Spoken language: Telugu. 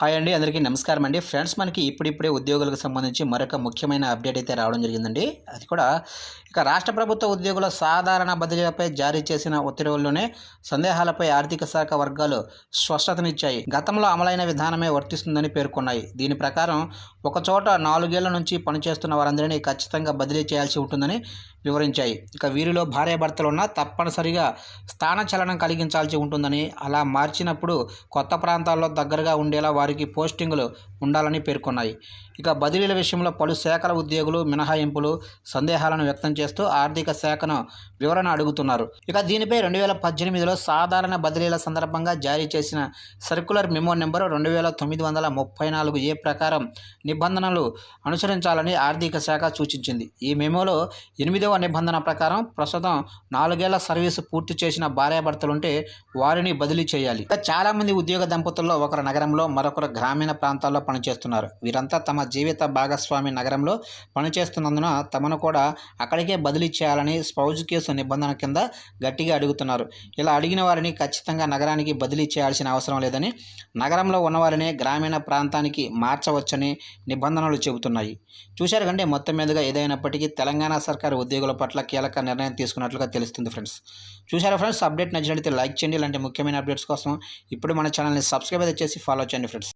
హాయ్ అండి అందరికీ నమస్కారం అండి. ఫ్రెండ్స్ మనకి ఇప్పుడిప్పుడే ఉద్యోగులకు సంబంధించి మరొక ముఖ్యమైన అప్డేట్ అయితే రావడం జరిగిందండి. అది కూడా ఇక రాష్ట్ర ప్రభుత్వ ఉద్యోగుల సాధారణ బదిలీలపై జారీ చేసిన ఉత్తర్వుల్లోనే సందేహాలపై ఆర్థిక శాఖ వర్గాలు స్పష్టతనిచ్చాయి. గతంలో అమలైన విధానమే వర్తిస్తుందని పేర్కొన్నాయి. దీని ప్రకారం ఒకచోట నాలుగేళ్ళ నుంచి పనిచేస్తున్న వారందరినీ ఖచ్చితంగా బదిలీ చేయాల్సి ఉంటుందని వివరించాయి. ఇక వీరిలో భార్యాభర్తలున్నా తప్పనిసరిగా స్థానచలనం కలిగించాల్సి ఉంటుందని అలా మార్చినప్పుడు కొత్త ప్రాంతాల్లో దగ్గరగా ఉండేలా వారికి పోస్టింగులు ఉండాలని పేర్కొన్నాయి. ఇక బదిలీల విషయంలో పలు శాఖల ఉద్యోగులు మినహాయింపులు సందేహాలను వ్యక్తం చేస్తూ ఆర్థిక శాఖను వివరణ అడుగుతున్నారు. ఇక దీనిపై రెండు వేల పద్దెనిమిదిలో సాధారణ బదిలీల సందర్భంగా జారీ చేసిన సర్క్యులర్ మెమో నెంబర్ రెండు వేల తొమ్మిది వందల ముప్పై నాలుగు ఏ ప్రకారం నిబంధనలు అనుసరించాలని ఆర్థిక శాఖ సూచించింది. ఈ మెమోలో ఎనిమిదవ నిబంధన ప్రకారం ప్రస్తుతం నాలుగేళ్ళ సర్వీసు పూర్తి చేసిన భార్యాభర్తలుంటే వారిని బదిలీ చేయాలి. ఇక చాలామంది ఉద్యోగ దంపతుల్లో ఒకరు నగరంలో మరొకరు గ్రామీణ ప్రాంతాల్లో పనిచేస్తున్నారు. వీరంతా తమ జీవిత భాగస్వామి నగరంలో పనిచేస్తున్నందున తమను కూడా అక్కడికే బదిలీ చేయాలని స్పౌజ్ కేసు నిబంధన కింద గట్టిగా అడుగుతున్నారు. ఇలా అడిగిన వారిని ఖచ్చితంగా నగరానికి బదిలీ చేయాల్సిన అవసరం లేదని నగరంలో ఉన్నవారిని గ్రామీణ ప్రాంతానికి మార్చవచ్చని నిబంధనలు చెబుతున్నాయి. చూశారు కంటే మొత్తం మీదుగా ఏదైనప్పటికీ తెలంగాణ సర్కారు ఉద్యోగుల పట్ల కీలక నిర్ణయం తీసుకున్నట్లుగా తెలుస్తుంది ఫ్రెండ్స్. చూసారా ఫ్రెండ్స్? అప్డేట్ నచ్చినట్లయితే లైక్ చేయండి. ఇలాంటి ముఖ్యమైన అప్డేట్స్ కోసం ఇప్పుడు మన ఛానల్ని సబ్స్క్రైబ్ అయితే చేసి ఫాలో చేయండి ఫ్రెండ్స్.